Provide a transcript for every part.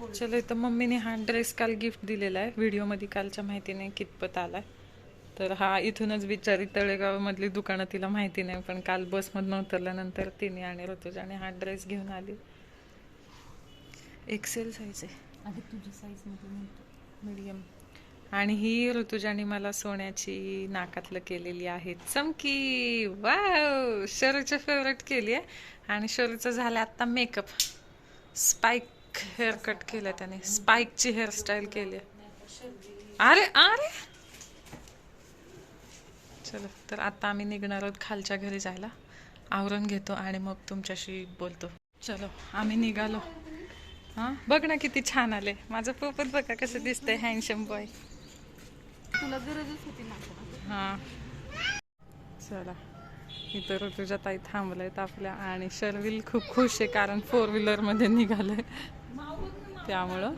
चलो इथं मम्मीने हा ड्रेस काल गिफ्ट दिलेला आहे. व्हिडिओमध्ये कालच्या माहिती नाही कितपत आलाय. तर हा इथूनच बिचारी तळेगावमधली दुकानं तिला माहिती नाही पण काल बसमधनं उतरल्यानंतर तिने आणि ऋतुजाने हा ड्रेस घेऊन आली. एक्सेल साईज आहे. तुझ्या साईजमध्ये म्हणतो. मीडियम आणि ही ऋतुजाने मला सोन्याची नाकातलं केलेली आहे. चमकी! वाव शरूच्या फेवरेट केली आहे. आणि शरूचं झालं आता मेकअप स्पाइक हेअर कट केलं त्याने. स्पाइकची हेअरस्टाईल केली. अरे अरे! चलो तर आता आम्ही निघणार आहोत खालच्या घरी जायला. आवरून घेतो आणि मग तुमच्याशी बोलतो. चलो आम्ही निघालो. हां? बघ ना किती छान आले. माझं पोपट बघा कसं दिसतंय हँडशम बॉय तुला गरजच होती हां. चला. इथं ऋतुजा ताई थांबलेत आपल्या आणि शर्विल खूप खुश आहे कारण फोर व्हीलरमध्ये निघालंय. त्यामुळं.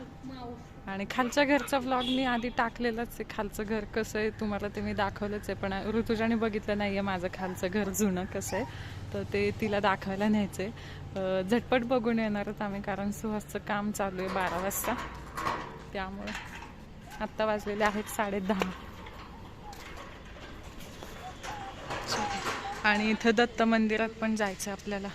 आणि खालच्या घरचा व्लॉग मी आधी टाकलेलाच आहे. खालचं घर कसं आहे तुम्हाला ते मी दाखवलंच आहे. पण ऋतुजाने बघितलं नाही आहे माझं खालचं घर जुनं कसं आहे. तर ते तिला दाखवायला न्यायचं आहे झटपट बघून येणारच आम्ही कारण सुहासचं काम चालू आहे बारा वाजता. त्यामुळं आत्ता वाजलेले आहेत साडे दहा आणि इथं दत्त मंदिरात पण जायचं आहे आपल्याला.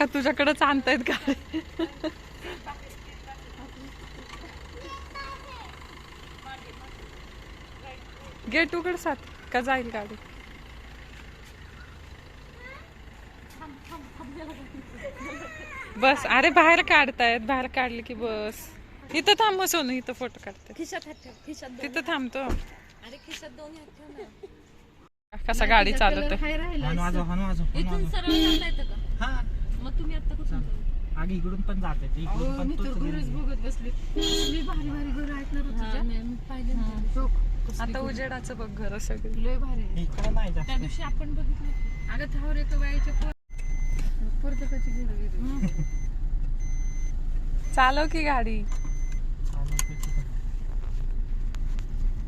काका तुझ्याकडेच आणतायत गाडी गेट उघड सात का जाईल गाडी? बस अरे बाहेर काढतायत बाहेर काढले की बस. इथं थांब सोनू इथं फोटो काढते खिशात हात ठेव खिशात दोन. तिथं थांबतो कसा गाडी चालवतोय. मग तुम्ही आता कुठून चालले? इकडून पण जाते ते इकडून अहो, पण मी तर तोच घरच. बघत बसली. भारी भारी घर आहेत ना ऋतुजा पाहिलं आता उजेडाचं बघ घर सगळं. लय भारी आहे. इकडे नाही त्या दिवशी आपण बघितलं अगं थावर प्रत्येकाची घर वेगळी चालव की गाडी.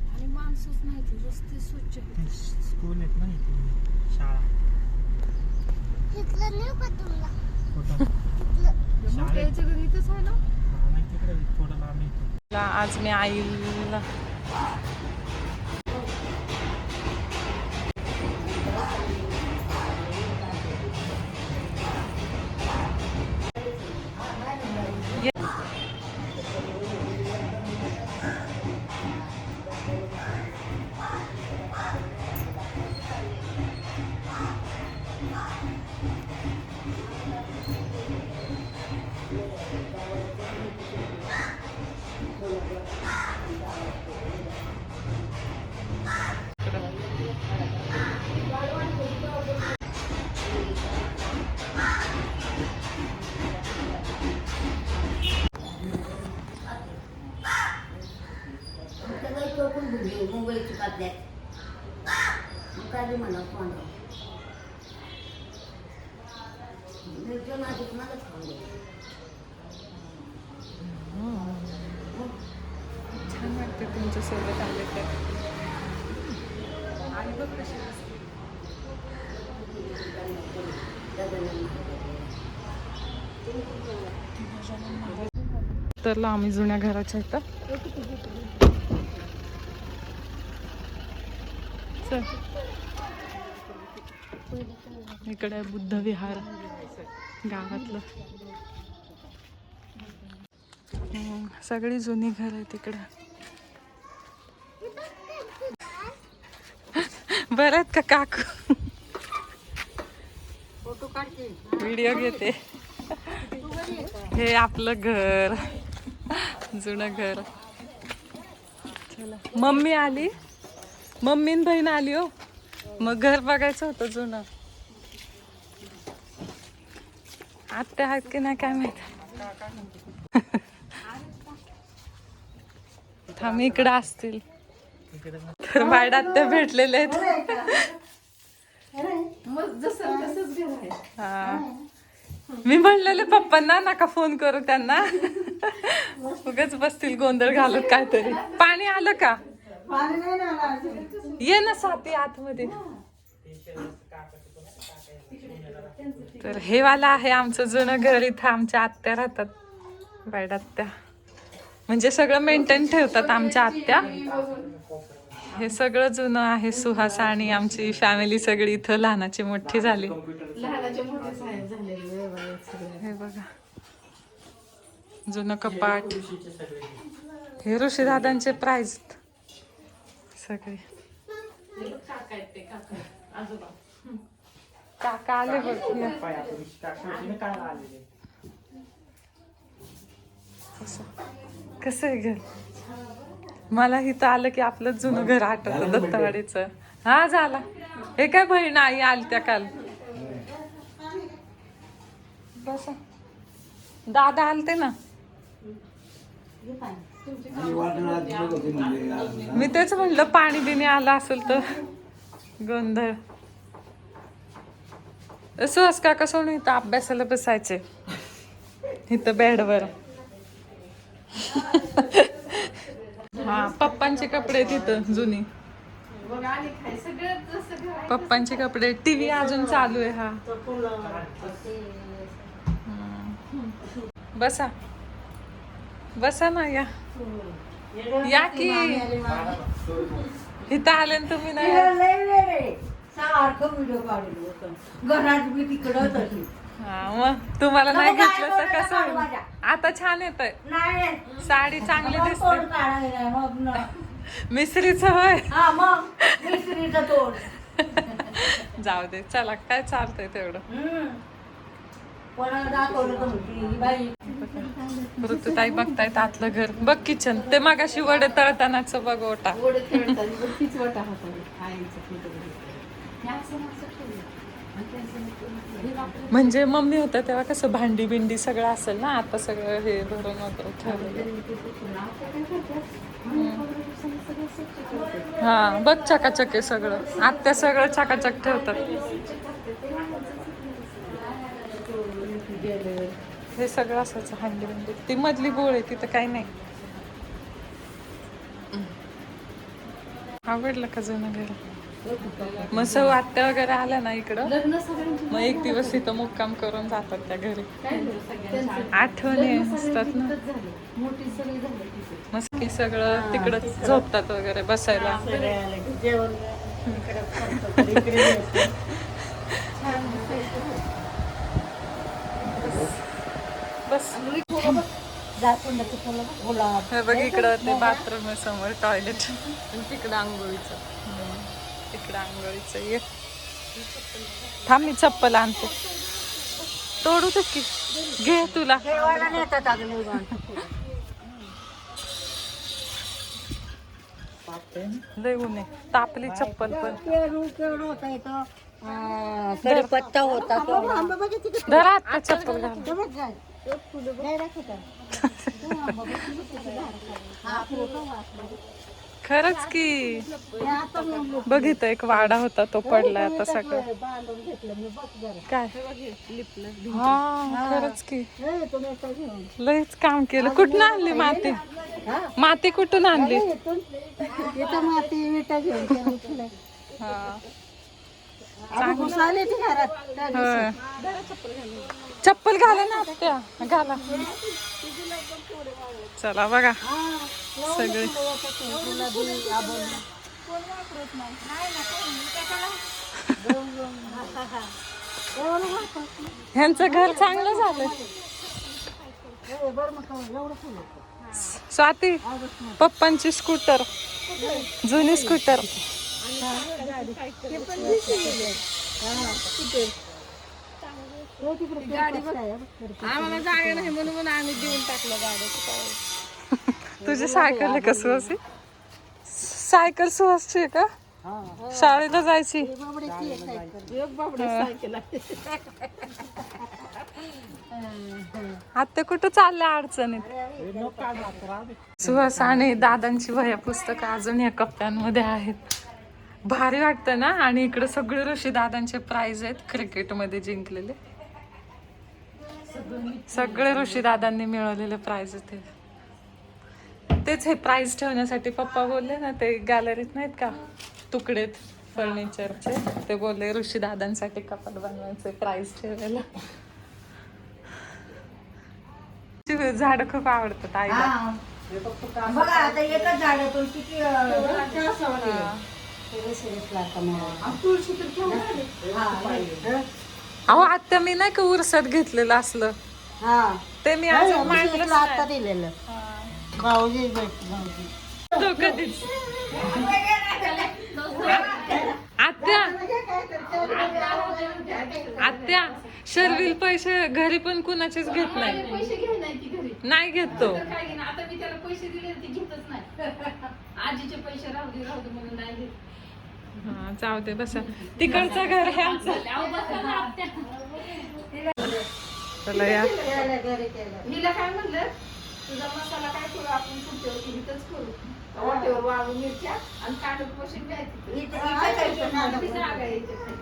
आणि माणसंच नाही ते रस्ते स्वच्छ आहेत. स्कूल आहेत ना शाळा. हा, नाही येतो आज मी आईला तर आम्ही जुन्या घराच्या इथं. चल. इकडे बुद्ध विहार गावातलं. सगळी जुनी घर आहे तिकडं बरं आहेत का काकू? फोटो काढते व्हिडिओ घेते. हे आपलं घर. जुनं घर. चला. मम्मी आली? मम्मी न बहीण आली हो. मग घर बघायचं होतं जुनं. आत्या आहेत की नाही काय माहीत? थांब इकडं असतील. तर बायड आत्या भेटलेले आहेत. मग जसं तसंच घर आहे हा. मी म्हणलेले पप्पांना नका फोन करू त्यांना. उगाच बसतील गोंधळ घालत काहीतरी. पाणी आलं का? ये ना साथी आतमध्ये. तर हे वाला आहे आमचं जुनं घर इथं आमच्या आत्या राहतात. बायड आत्या म्हणजे सगळं मेंटेन ठेवतात आमच्या आत्या. हे सगळं जुनं आहे सुहास आणि आमची फॅमिली सगळी इथं लहानाची मोठी झाली. हे बघा. जुनं कपाट. हे ऋषी दादांचे प्राइज सगळे. काका आहेत ते काका आजोबा काका आले बघ. कसं आहे घर? मला इथं आलं की आपलं जुनं घर आठवतं दत्तवाडीचं. हा झाला. हे काय बहीण आई आली त्या काल? बसा. दादा आलते ना? मी तेच म्हणलं पाणी बिणी आलं असेल तर. गोंधळ. सुहास काका सोडून इथं अभ्यासाला बसायचे. इथं बेडवर हा पप्पांचे कपडे तिथं जुनी. पप्पांचे कपडे टीव्ही अजून चालू आहे हा. बसा. बसा ना या. या की. इथं आले ना तुम्ही नाही सारखं व्हिडिओ काढलो होतं घरात मी तिकडं तशी. हा मग तुम्हाला नाही नको घेतलं तर काय कसं होईल? माझ्या. आता छान येत नाही साडी चांगली मग दिसते. तोंड काढायला नाही, मग न. मिसरीच होय. हा मग मिस्त्रीचं तोंड. जाऊ दे चला काय चालतंय तेवढं. हम्म. कोणाला दाखवलं तर म्हणते, ही बाई. ऋतुताई बघतायत आतलं घर. बघ किचन. ते मागाशी वडे तळतानाचं बघ ओटा. खेळतात तीच वाटा होता. आईचं फोटो असं असं ठेवलं. म्हणजे मम्मी होत्या तेव्हा कसं भांडी बिंडी सगळं असेल ना आता सगळं हे भरून वगैरे ठेवलेलं. हा बघ चकाचक आहे सगळं. आत्या सगळं चकाचक ठेवतात. हे सगळं असायचं भांडी बिंडी. ती मधली गोळ आहे तिथं काही नाही. आवडलं का जुनं घरी? मग सौ आत्या वगैरे आल्या ना इकडं. मग एक दिवस इथं मुक्काम करून जातात त्या घरी. आठवणी असतात ना. मोठी सगळी झाली तिथे. मस्त की सगळं तिकडं. झोपतात वगैरे बसायला. बस. हे बघ इकडं ते बाथरूम समोर टॉयलेट तिकडं आंघोळीचं. तिकडं आंघोळीचं ये थांब मी चप्पल आणते. तोडू दे की. घे तुला. लय ऊन आहे. तापली चप्पल पण. पेरू केळू होता. धरा आता चप्पल घाल. हा, फुलं? खरंच की. हे बघित एक वाडा होता तो पडलाय आता सगळं. बांधून घेतलं मी बघ जरा काय? हा खरंच की. हे तुम्ही आता घेऊन लयच काम केलं. कुठून आणली माती? माती कुठून आणली? इथं माती विटा घेऊन हा आता घुसाले ती घरात त्या होय. चप्पल घाला ना त्या. घाला. चला बघा. सगळे. ह्यांचं घर चांगलं झालं. स्वाती पप्पांची स्कूटर. जुनी स्कूटर. आम्हाला जागा नाही म्हणून आम्ही देऊन टाकलं गाड्याचं तुझी सायकल आहे का सुहासी? सायकल सुहासची आहे का? शाळेला जायची. आहे आता कुठं चालल्या अडचणीत? सुहास आणि दादांची वह्या पुस्तकं अजून या कप्प्यांमध्ये आहेत. भारी वाटतं ना? आणि इकडे सगळे ऋषी दादांचे प्राइज आहेत क्रिकेटमध्ये जिंकलेले. सगळे ऋषी दादांनी मिळवलेले प्राइज ते. तेच हे प्राइज ठेवण्यासाठी पप्पा बोलले ना ते गॅलरीत नाहीत का? तुकडेत फर्निचरचे ते बोलले ऋषी दादांसाठी कपाट बनवायचे प्राइज ठेवायला. झाड खूप आवडतात आईला. हा. बघा आता एकच झाडातून किती अहो आता मी नाही का उरसात घेतलेलं असलं? हा. ते मी मांडलंच शेतला आता. दिलेलं. भाऊजी कधीच आत्या आत्या. शर्विल पैसे घरी पण कुणाचेच घेत नाही. पैसे घे नाही ती घरी. नाही घेत तो. तर काय घेणार? आता मी त्याला पैसे दिले ते घेतच नाही. आजीचे पैसे राहू दे राहू दे म्हणून नाही घेत. हा जाऊ दे बसा. तिकडचं घर आहे आमचं अहो, बसा ना आत्या. चला या. केलं, घरी केलं. हिला काय म्हणलं? तुझा मसाला काय करू आपण पुढच्या इथंच करू. वाटेवर वाळून मिरच्या आणि कांदा पोषण घ्यायचं. इथं- इथं काय करायचं? मला जागा आहे इथं.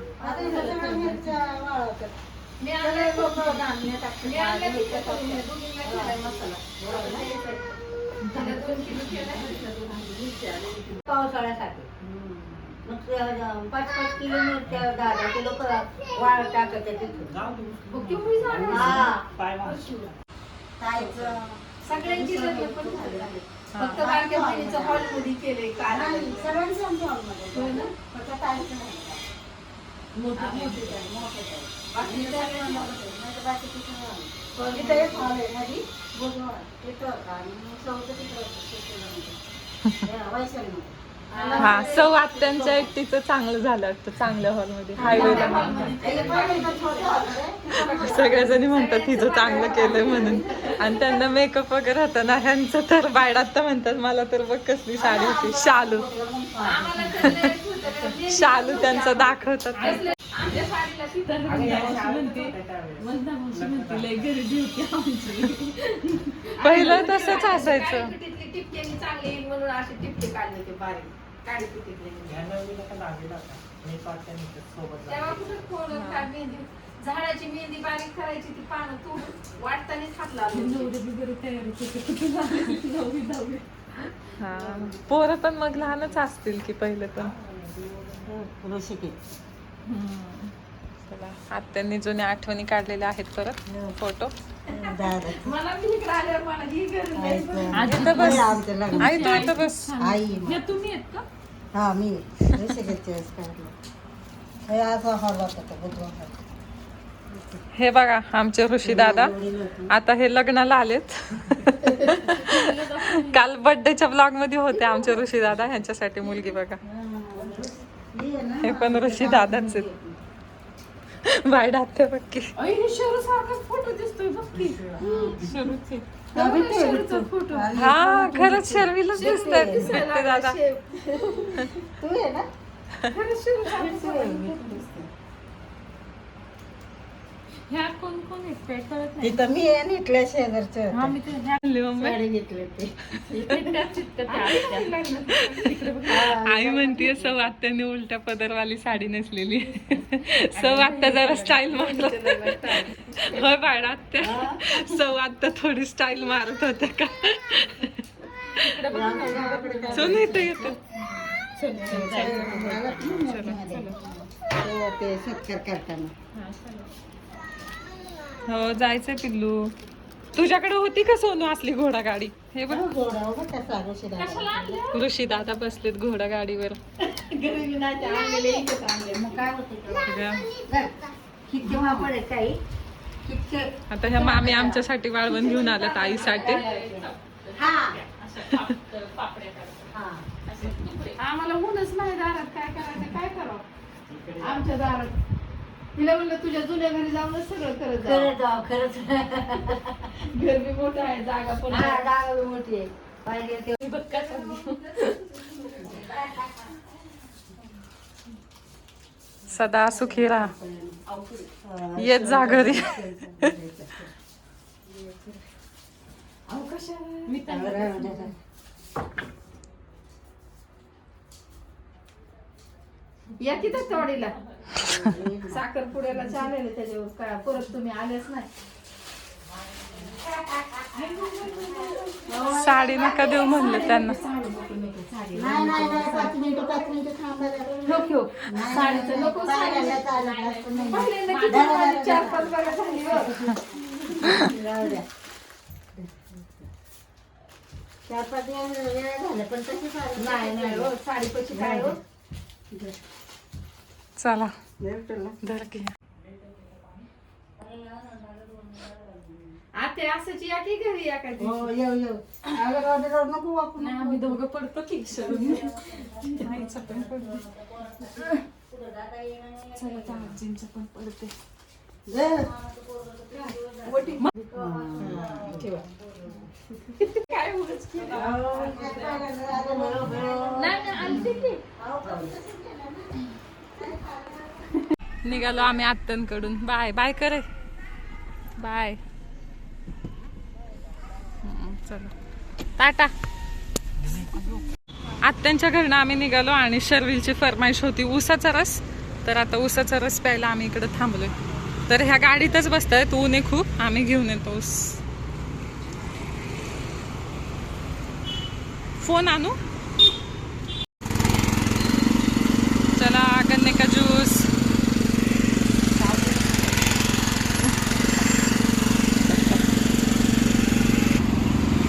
मी आणलं लोकं धान्य टाकतात. मी आणलं तिथं करून मी दोघींना केलाय मसाला. तिला दोन किलो केलाय तिला दोन किलो. मिरच्या आणि पावसाळ्यासाठी. मग ते, अं, पाच पाच किलो मिरच्या दहा दहा किलो क- वाळ टाकायच्या तिथून. जाऊ दे. मग केवढी झाडं हा. पाय मार. खायचं. सगळ्यांची लग्न पण झाले. फक्त बारक्या बहिणीचं हॉलमध्ये केलंय काल. नाही, सगळ्यांचं आमच्या हॉलमध्ये. होय ना? फक्त ताईचं नाही. मोठं- मोठं मोठं. एक हा सौ आत्यांच्या एकटीच चांगलं झालं वाटतं चांगल्या हॉलमध्ये. हायवेला सगळ्याजणी म्हणतात तिचं चांगलं केलंय म्हणून. आणि त्यांना मेकअप वगैरे होता ना ह्यांचं तर बायडात तर म्हणतात मला तर बघ कसली साडी होती. शालू. शालू त्यांचा दाखवतात. पहिलं तसंच असायचं. टिपक्यानी चांगली म्हणून असे टिपके काढले ते बारीक. तेव्हा. कुठं झाडाची मेहंदी बारीक करायची ती पानं तोडून वाटतानीच हात लावले हा पोरं पण मग लहानच असतील की पहिले पण. चला आत्यांनी जुन्या आठवणी काढलेल्या आहेत परत. फोटो. ही आईचं- इथं बस. आई तू इथं बस. आई हा मी. हे. हे बघा आमचे ऋषी दादा. आता हे लग्नाला आलेत. काल बर्थडेच्या ब्लॉगमध्ये होते आमचे ऋषी दादा. ह्यांच्यासाठी मुलगी बघा. ही पण ऋषी दादाच आहेत. बाय डात्या बघ हे फोटो दिसतोय बघ हा खरंच शर्वीलाच दिसतात ते दादा. तू आहे ना खरंच शरू सारखाच तू आहे. ह्या कोण कोण आहेत? काय कळत नाही. तिथं मी आहे ना इथल्या शेजारचं हा मी ते ह्या म्हणली मम्मी. साडी घेतली ते आई म्हणतीये सौ आत्याने उलट्या पदरवाली साडी नेसलेली सौ आत्या जरा स्टाईल मारत होय बाळ आत्या. सौ आत्या थोडी स्टाईल मारत होत्या का? सोनू इथं येतं ते सत्कार करताना. हो जायचंय पिल्लू. तुझ्याकडे होती का सोनू असली घोडा गाडी हे बघ. घोडा उभा कसा ऋषी ऋषी दादा बसलेत घोडा गाडीवर कितके आता ह्या मामी आमच्यासाठी वाळवण घेऊन आल्यात आईसाठी. हा. हा. आम्हाला ऊनच नाही दारात. काय करायचं? काय करावं? आमच्या दारात. तिला म्हणलं तुझ्या जुन्या घरी जाऊनच सगळं करत जा. खरंच जाऊ खरंच घर बी मोठं आहे जागा पण हा आहे. जागा बी मोठी आहे. पाहिजे ते सदा सुखी राहा. येत जा घरी? मी त्यांना या तिथं तोडीला साखरपुड्याला चालेल त्याच्यावर. काय परत तुम्ही आलेच नाही. साडी नका देऊ म्हणलं त्यांना. माझी चार पाच झाली. चार वेळ झाला पण तशी नाही नाही हो साडी कशी काय हो? चला. धर की. आते असंच या की घरी या कधी? हो नको वापरू नाही आम्ही दोघं पडतो की नाहीचं पण पडतो. चला त्या आजींचं पण पडते. गं. काय केलं? बरोबर. नाही नाही आणते की. निघालो आम्ही आत्यांकडून. बाय बाय करे. बाय. हम्म, टाटा. आत्यांच्या घरनं आम्ही निघालो आणि शर्विलची फरमाईश होती ऊसाचा रस. तर आता ऊसाचा रस प्यायला आम्ही इकडे थांबलोय. तर ह्या गाडीतच बसतायत ऊन उन्हे खूप. आम्ही घेऊन येतो ऊस. फोन आणू चला गन्ने का जूस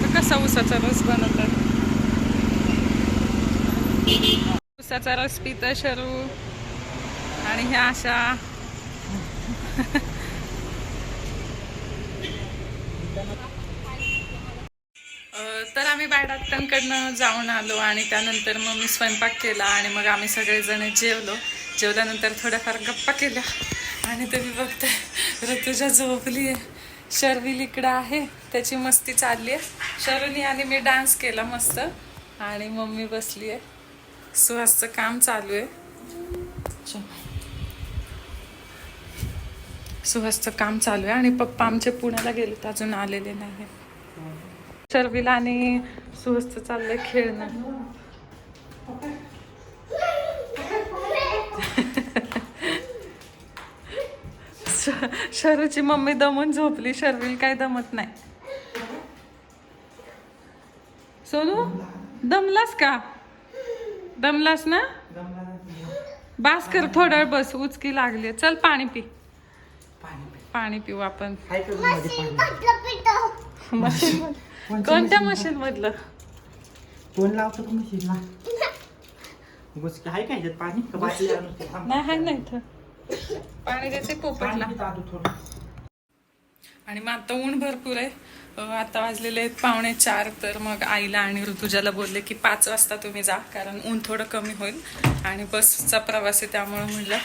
तर ऊसाचा रस बनवतात. ऊसाचा रस पित शरू. आणि ह्या अशा तर आम्ही बायडाक्टांकडनं जाऊन आलो आणि त्यानंतर मग मी स्वयंपाक केला आणि मग आम्ही सगळेजण जेवलो. जेवल्यानंतर थोड्याफार गप्पा केल्या. आणि तुम्ही बघताय ऋतुजा झोपली आहे शर्विल इकडं आहे त्याची मस्ती चालली आहे शरुनी आणि मी डान्स केला मस्त. आणि मम्मी बसली आहे. सुहासचं काम चालू आहे. सुहासचं काम चालू आहे आणि पप्पा आमचे पुण्याला गेलेत अजून आलेले नाही शर्विला आणि सुहासचं चाललंय खेळणं. शरूची मम्मी दमून झोपली शर्विल काय दमत नाही. सोनू दमलास का? दमलास ना? बास कर थोडा वेळ बस उचकी लागली चल पाणी पी. पाणी पिऊ आपण. कोणत्या मशीन? मधलं? फोन लावतो मशीनला. नाही हाय ना इथं. पाणी देते पोपटला. आणि मग आता ऊन भरपूर आहे. आता वाजलेले आहेत पावणे चार तर मग आईला आणि ऋतुजाला बोलले की पाच वाजता तुम्ही जा कारण ऊन थोडं कमी होईल. आणि बसचा प्रवास आहे त्यामुळं म्हटलं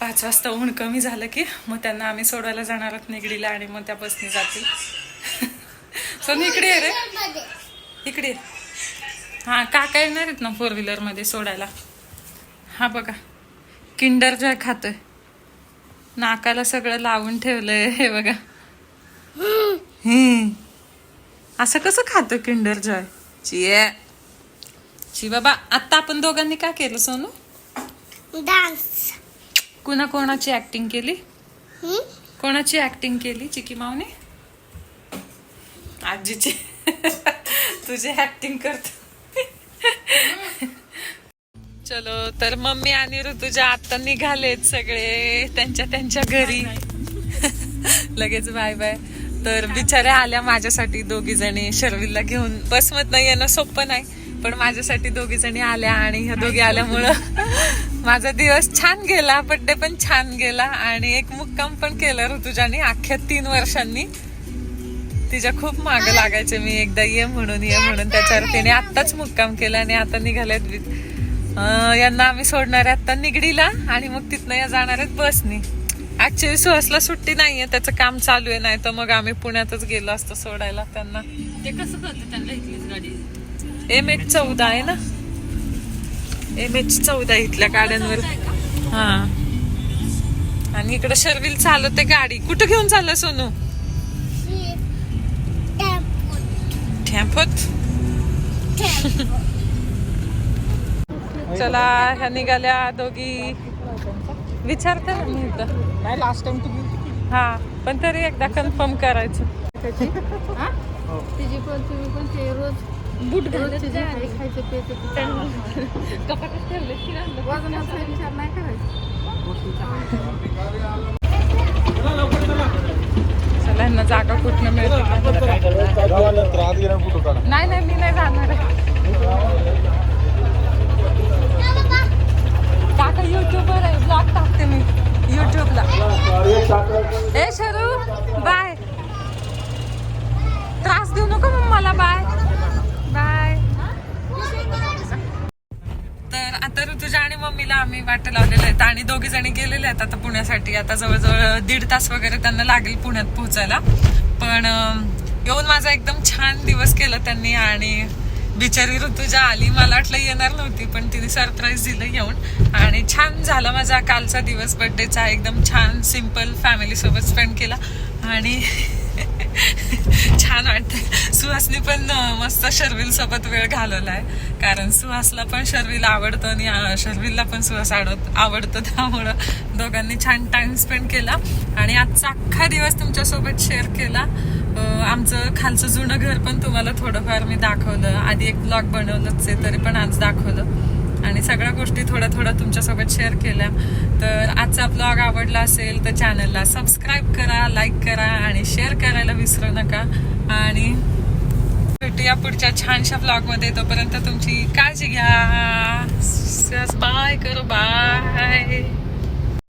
पाच वाजता ऊन कमी झालं की मग त्यांना आम्ही सोडवायला जाणार आहोत निगडीला आणि मग त्या बसने जातील. सोनू इकडे आहे रे. इकडे. हा काका येणार आहेत ना फोर व्हीलरमध्ये सोडायला. हा बघा किंडर जॉय खातोय. नाकाला सगळं लावून ठेवलंय हे बघा. हम्म. असं कसं खातो किंडर जॉय चिये. ची बाबा आता आपण दोघांनी काय केलं सोनू? डान्स. कुणा कोणाची ऍक्टिंग केली? कोणाची ऍक्टिंग केली चिकी मावने आजीची. तुझी ऍक्टिंग करतो. चलो तर मम्मी आणि ऋतुजा आता निघालेत सगळे. त्यांच्या त्यांच्या घरी. लगेच बाय बाय. तर बिचाऱ्या आल्या माझ्यासाठी दोघी जणी. शर्विलला घेऊन बसमधनं येणं सोपं नाही. पण माझ्यासाठी दोघी जणी आल्या आणि ह्या दोघी आल्यामुळं माझा दिवस छान गेला बड्डे पण छान गेला. आणि एक मुक्काम पण केला ऋतुजाने अख्ख्या तीन वर्षांनी. तिच्या खूप माग लागायचे मी एकदा ये म्हणून ये म्हणून. त्याच्यावर तिने आत्ताच मुक्काम केला आणि आता निघाल्यात यांना आम्ही सोडणार आहे आता निगडीला आणि मग तिथनं या जाणार आहेत बसनी. ऍक्च्युली सुहासला सुट्टी नाहीये त्याचं काम चालू आहे नाही तर मग आम्ही पुण्यातच गेलो असतो सोडायला त्यांना. ते कसं करतं त्यांना इथलीच गाडी? एम एच चौदा आहे ना? एम एच चौदा इथल्या गाड्यांवर. हा. आणि इकडे शर्विल चालवते गाडी. कुठं घेऊन चाललं सोनू? ठॅम्पत चला ह्या निघाल्या दोघी. विचारते ना मी इथं नाही लास्ट टाइम तू गेली हा पण तरी एकदा कन्फर्म करायचं. हो. तिची पण तुम्ही पण ते रोज बूट काही खायचं प्यायचं ते कपाटात ठेवले? वजनाचा विचार नाही करायचा. चला यांना जागा कुठनं मिळते? नाही नाही मी नाही जाणार आहे. आता जवळजवळ दीड तास वगैरे त्यांना लागेल पुण्यात पोहोचायला. पण येऊन माझा एकदम छान दिवस केला त्यांनी आणि बिचारी ऋतुजा आली. मला वाटलं येणार नव्हती पण तिने सरप्राईज दिलं येऊन. आणि छान झाला माझा कालचा दिवस. बर्थडेचा एकदम छान सिंपल फॅमिलीसोबत स्पेंड केला. आणि छान वाटतं. सुहासनी पण मस्त शर्विल सोबत वेळ घालवलाय. कारण सुहासला पण शर्विल आवडतं आणि शर्विलला पण सुहास आवडत आवडतं. त्यामुळं दोघांनी छान टाइम स्पेंड केला. आणि आजचा अख्खा दिवस तुमच्यासोबत शेअर केला. आमचं खालचं जुनं घर पण तुम्हाला थोडंफार मी दाखवलं. आधी एक ब्लॉग बनवलंच आहे तरी पण आज दाखवलं. आणि सगळ्या गोष्टी थोड्या थोड्या तुमच्यासोबत शेअर केल्या. तर आजचा ब्लॉग आवडला असेल तर चॅनलला सबस्क्राईब करा लाईक करा आणि शेअर करायला विसरू नका. आणि भेटूया पुढच्या छानशा ब्लॉगमध्ये तोपर्यंत तुमची काळजी घ्या. बाय करू. बाय